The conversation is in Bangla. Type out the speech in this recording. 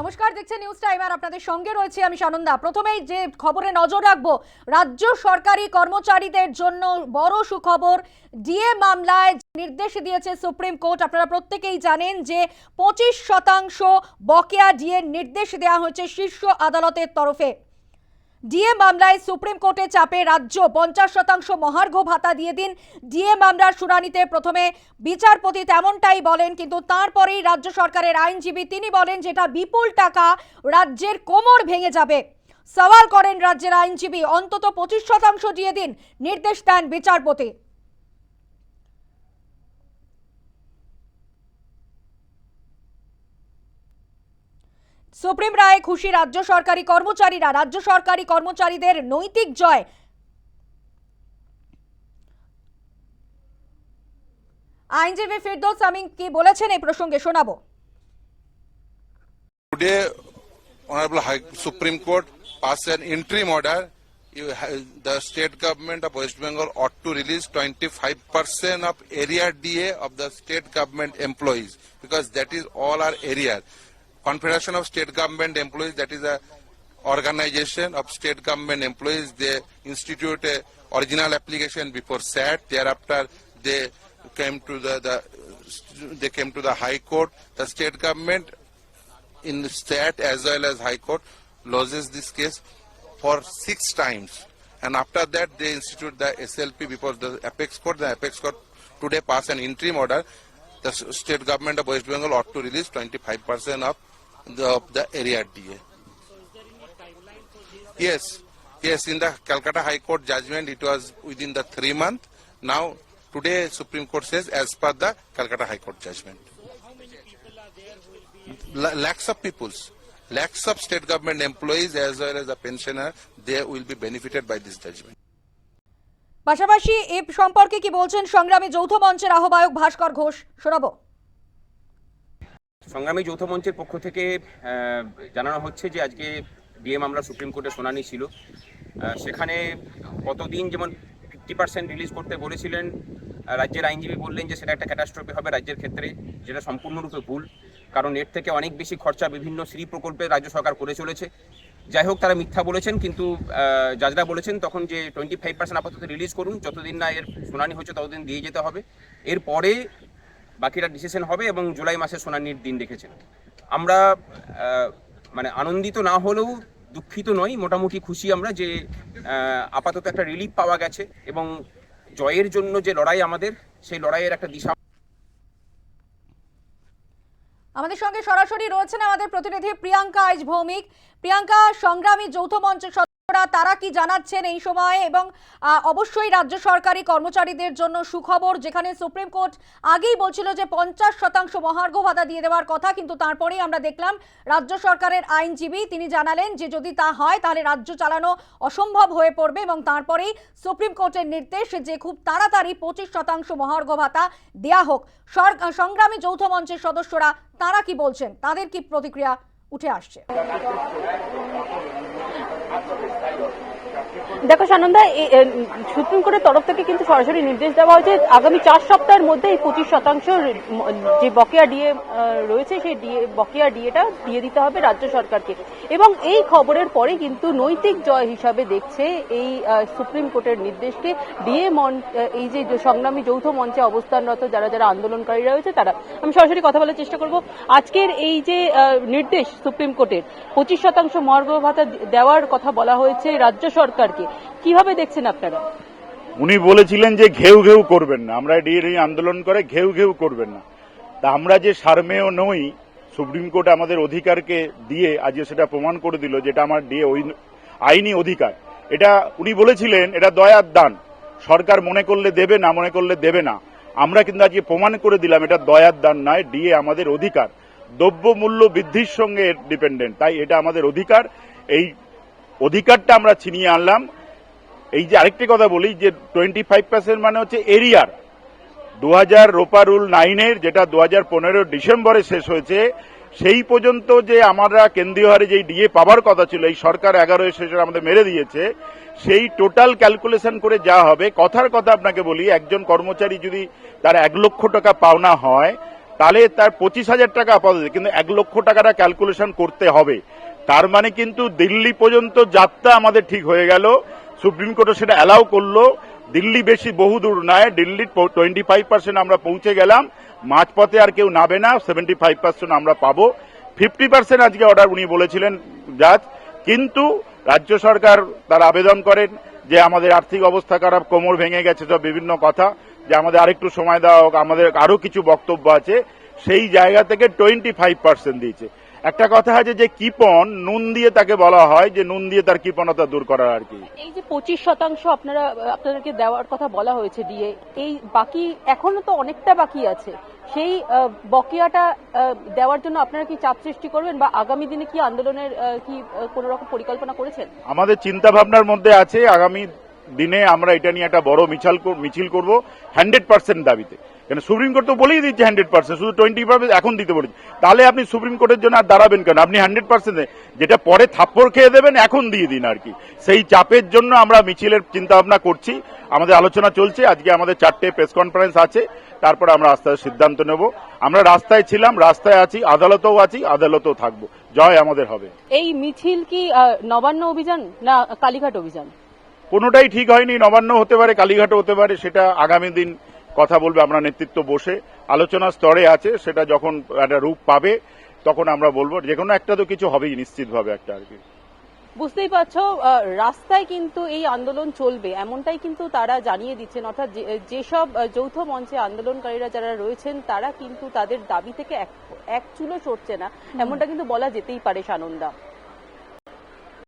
নমস্কার, দেখছেন নিউজ টাইম আর আপনাদের সঙ্গে রয়েছে আমি সানন্দা। প্রথমেই যে খবরে নজর রাখব, রাজ্য সরকারি কর্মচারীদের জন্য বড় সুখবর, ডিএ মামলায় নির্দেশ দিয়েছে সুপ্রিম কোর্ট, আপনারা প্রত্যেকেই জানেন যে পঁচিশ শতাংশ বকেয়া ডিএ নির্দেশ দেওয়া হয়েছে শীর্ষ আদালতের তরফে। ডিএ মামলায় সুপ্রিম কোর্টে চাপে রাজ্য পঞ্চাশ শতাংশ মহার্ঘ ভাতা দিয়ে দিন। ডিএ মামলার শুনানিতে প্রথমে বিচারপতি তেমনটাই বলেন, কিন্তু তারপরেই রাজ্য সরকারের আইনজীবী তিনি বলেন যেটা বিপুল টাকা রাজ্যের কোমর ভেঙে যাবে। সওয়াল করেন রাজ্যের আইনজীবী, অন্তত পঁচিশ শতাংশ দিয়ে দিন নির্দেশ দেন বিচারপতি। সুপ্রিম রায়ে খুশি রাজ্য সরকারি কর্মচারীরা। রাজ্য সরকারি কর্মচারীদের নৈতিক জয়। আইনজীবী ফিরদৌস আমিন কি বলেছেন এই প্রসঙ্গে শোনাবো। Today supreme court pass an interim order the state government of West Bengal ought to release twenty five percent of arrear DA of the state government employees because that is all are arrear Confederation of State Government Employees, that is a organization of state government employees. They institute a original application before SAT. Thereafter, they came to the, the they came to the High Court. The state government in state as well as high court loses this case for six times and after that they institute the slp before the apex court the apex court today pass an interim order the state government of west bengal ought to release 25% of the, of the area da yes yes in the calcutta high court judgment it was within the three month now today supreme court says as per the calcutta high court judgment La- lakhs of peoples, lakhs of state government employees as well as the pensioner, they will be benefited by this judgment. পাশাপাশি এ সম্পর্কে কি বলছেন সংগ্রামী যৌথ মঞ্চের আহ্বায়ক ভাস্কর ঘোষ শোনাবো সংগ্রামী যৌথ মঞ্চের পক্ষ থেকে জানানো হচ্ছে যে আজকে ডিএ মামলা সুপ্রিম কোর্টে শুনানি ছিল। সেখানে কতদিন যেমন ফিফটি পার্সেন্ট রিলিজ করতে বলেছিলেন রাজ্যের আইনজীবী বললেন যে সেটা একটা ক্যাটাস্ট্রফি হবে রাজ্যের ক্ষেত্রে, যেটা সম্পূর্ণরূপে ভুল। কারণ এর থেকে অনেক বেশি খরচা বিভিন্ন শ্রী প্রকল্পে রাজ্য সরকার করে চলেছে। যাই হোক, তারা মিথ্যা বলেছেন, কিন্তু জাজরা বলেছেন তখন যে টোয়েন্টি ফাইভ পার্সেন্ট আপাতত রিলিজ করুন, যতদিন না এর শুনানি হচ্ছে ততদিন দিয়ে যেতে হবে। এরপরে বাকিটা ডিসিশন হবে এবং জুলাই মাসে শুনানির দিন রেখেছেন আমরা মানে আনন্দিত না হলেও দুঃখিত নই, মোটামুটি খুশি আমরা যে আপাতত একটা রিলিফ পাওয়া গেছে এবং জয়ের জন্য যে লড়াই আমাদের, সেই লড়াইয়ের একটা দিশা আমাদের সঙ্গে সরাসরি রয়েছেন আমাদের প্রতিনিধি প্রিয়াঙ্কা আইজ ভৌমিক প্রিয়াঙ্কা, সংগ্রামী যৌথ মঞ্চের তারা কি জানাচ্ছেন এই সময়ে? এবং অবশ্যই রাজ্য সরকারি কর্মচারীদের জন্য সুখবর, যেখানে সুপ্রিম কোর্ট আগেই বলছিল যে পঞ্চাশ শতাংশ মহার্ঘ ভাতা দিয়ে দেওয়ার কথা, কিন্তু তারপরেই আমরা দেখলাম রাজ্য সরকারের আইনজীবী তিনি জানালেন যে যদি তা হয়, তাহলে রাজ্য চালানো অসম্ভব হয়ে পড়বে এবং তারপরেই সুপ্রিম কোর্টের নির্দেশ যে খুব তাড়াতাড়ি পঁচিশ শতাংশ মহার্ঘ ভাতা দেয়া হোক। সংগ্রামী যৌথ মঞ্চের সদস্যরা তারা কি বলছেন? তাদের কি প্রতিক্রিয়া উঠে আসছে? actos de. দেখো সানন্দা সুপ্রিম কোর্টের তরফ থেকে কিন্তু সরাসরি নির্দেশ দেওয়া হয়েছে, আগামী চার সপ্তাহের মধ্যে এই পঁচিশ শতাংশ যে বকেয়া ডিএ রয়েছে, সেই ডিএ, বকেয়া ডিএটা দিয়ে দিতে হবে রাজ্য সরকারকে। এবং এই খবরের পরে কিন্তু নৈতিক জয় হিসাবে দেখছে এই সুপ্রিম কোর্টের নির্দেশকে। ডিএ মন এই যে সংগ্রামী যৌথ মঞ্চে অবস্থানরত যারা যারা আন্দোলনকারী রয়েছে, তারা, আমি সরাসরি কথা বলার চেষ্টা করব। আজকের এই যে নির্দেশ সুপ্রিম কোর্টের, পঁচিশ শতাংশ মর্গ ভাতা দেওয়ার কথা বলা হয়েছে রাজ্য সরকারকে। কীভাবে দেখছেন আপনারা? উনি বলেছিলেন যে ঘেউ ঘেউ করবেন না। আমরা ডিএ আন্দোলন করে ঘেউ ঘেউ করবেন না। তা আমরা যে সারমেয় নই, সুপ্রিম কোর্ট আমাদের অধিকারকে দিয়ে আজকে সেটা প্রমাণ করে দিল যেটা আমার ডিএ আইনি অধিকার। এটা উনি বলেছিলেন, এটা দয়ার দান। সরকার মনে করলে দেবে না, মনে করলে দেবে না। আমরা কিন্তু আজকে প্রমাণ করে দিলাম, এটা দয়ার দান নয় ডিএ আমাদের অধিকার। দ্রব্য মূল্য বৃদ্ধির সঙ্গে ডিপেন্ডেন্ট তাই এটা আমাদের অধিকার। এই অধিকারটা আমরা ছিনিয়ে আনলাম। এই যে আরেকটি কথা বলি যে টোয়েন্টি ফাইভ পার্সেন্ট মানে হচ্ছে এরিয়ার। দু হাজার রোপা রুল নাইনের, যেটা দু হাজার পনেরো ডিসেম্বরে শেষ হয়েছে, সেই পর্যন্ত যে আমরা কেন্দ্রীয় হারে যেই ডিএ পাবার কথা ছিল, এই সরকার এগারো শেষে আমাদের মেরে দিয়েছে, সেই টোটাল ক্যালকুলেশন করে যা হবে, কথার কথা আপনাকে বলি, একজন কর্মচারী যদি তার এক লক্ষ টাকা পাওনা হয়, তাহলে তার পঁচিশ হাজার টাকা আপাতত কিন্তু এক লক্ষ টাকাটা ক্যালকুলেশন করতে হবে। তার মানে কিন্তু দিল্লি পর্যন্ত যাত্রা আমাদের ঠিক হয়ে গেল। সুপ্রিম কোর্টও সেটা অ্যালাউ করল। দিল্লি বেশি বহু দূর নয়, দিল্লির টোয়েন্টি ফাইভ পার্সেন্ট আমরা পৌঁছে গেলাম। মাঝপথে আর কেউ নাবে না সেভেন্টি ফাইভ পার্সেন্ট আমরা পাবো। ফিফটি পার্সেন্ট আজকে অর্ডার উনি বলেছিলেন, জাজ। কিন্তু রাজ্য সরকার তার আবেদন করেন যে আমাদের আর্থিক অবস্থা খারাপ, কোমর ভেঙে গেছে, সব বিভিন্ন কথা, যে আমাদের আরেকটু সময় দেওয়া হোক, আমাদের আরও কিছু বক্তব্য আছে। সেই জায়গা থেকে টোয়েন্টি ফাইভ পার্সেন্ট দিয়েছে। একটা কথা আছে যে কিপন নুন দিয়ে তাকে বলা হয় যে নুন দিয়ে তার কৃপণতা দূর করার আর কি। এই যে পঁচিশ শতাংশ আপনারা আপনাদেরকে দেওয়ার কথা বলা হয়েছে দিয়ে এই বাকি এখনও তো অনেকটা বাকি আছে। সেই বকেয়াটা দেওয়ার জন্য আপনারা কি চাপ সৃষ্টি করবেন বা আগামী দিনে কি আন্দোলনের কি কোনো রকম পরিকল্পনা করেছেন? আমাদের চিন্তা ভাবনার মধ্যে আছে আগামী দিনে আমরা এটা নিয়ে একটা বড় মিছিল মিছিল করব হান্ড্রেড পার্সেন্ট দাবিতে। কেন সুপ্রিম কোর্ট তো বলেই দিচ্ছে হান্ড্রেড পার্সেন্ট শুধু টোয়েন্টি পার্সেন্ট এখন দিতে বলেছে। তাহলে আপনি সুপ্রিম কোর্টের জন্য আর দাঁড়াবেন কেন? আপনি হান্ড্রেড পার্সেন্ট যেটা পরে থাপ্পড় খেয়ে দেবেন, এখন দিয়ে দিন আর কি। সেই চাপের জন্য আমরা মিছিলের চিন্তা ভাবনা করছি, আমাদের আলোচনা চলছে, আজকে আমাদের চারটে প্রেস কনফারেন্স আছে, তারপর আমরা আস্তে আস্তে সিদ্ধান্ত নেব। আমরা রাস্তায় ছিলাম, রাস্তায় আছি, আদালতেও আছি, আদালতেও থাকব। জয় আমাদের হবে। এই মিছিল কি নবান্ন অভিযান না কালীঘাট অভিযান? কোনোটাই ঠিক হয়নি নবান্ন হতে পারে কালীঘাটও হতে পারে সেটা আগামী দিন কথা বলবে আমরা নেতৃত্ব বসে। আলোচনা স্তরে আছে সেটা যখন একটা রূপ পাবে তখন আমরা বলব যে কোনো একটা তো কিছু হবেই নিশ্চিতভাবে একটা আর কি। বুঝতেই পারছ রাস্তায় কিন্তু এই আন্দোলন চলবে এমনটাই কিন্তু তারা জানিয়ে দিচ্ছেন অর্থাৎ যে- যেসব যৌথ মঞ্চে আন্দোলনকারীরা যারা রয়েছেন তারা কিন্তু তাদের দাবি থেকে এক এক চুলো সরছে না এমনটা কিন্তু বলা যেতেই পারে সানন্দা।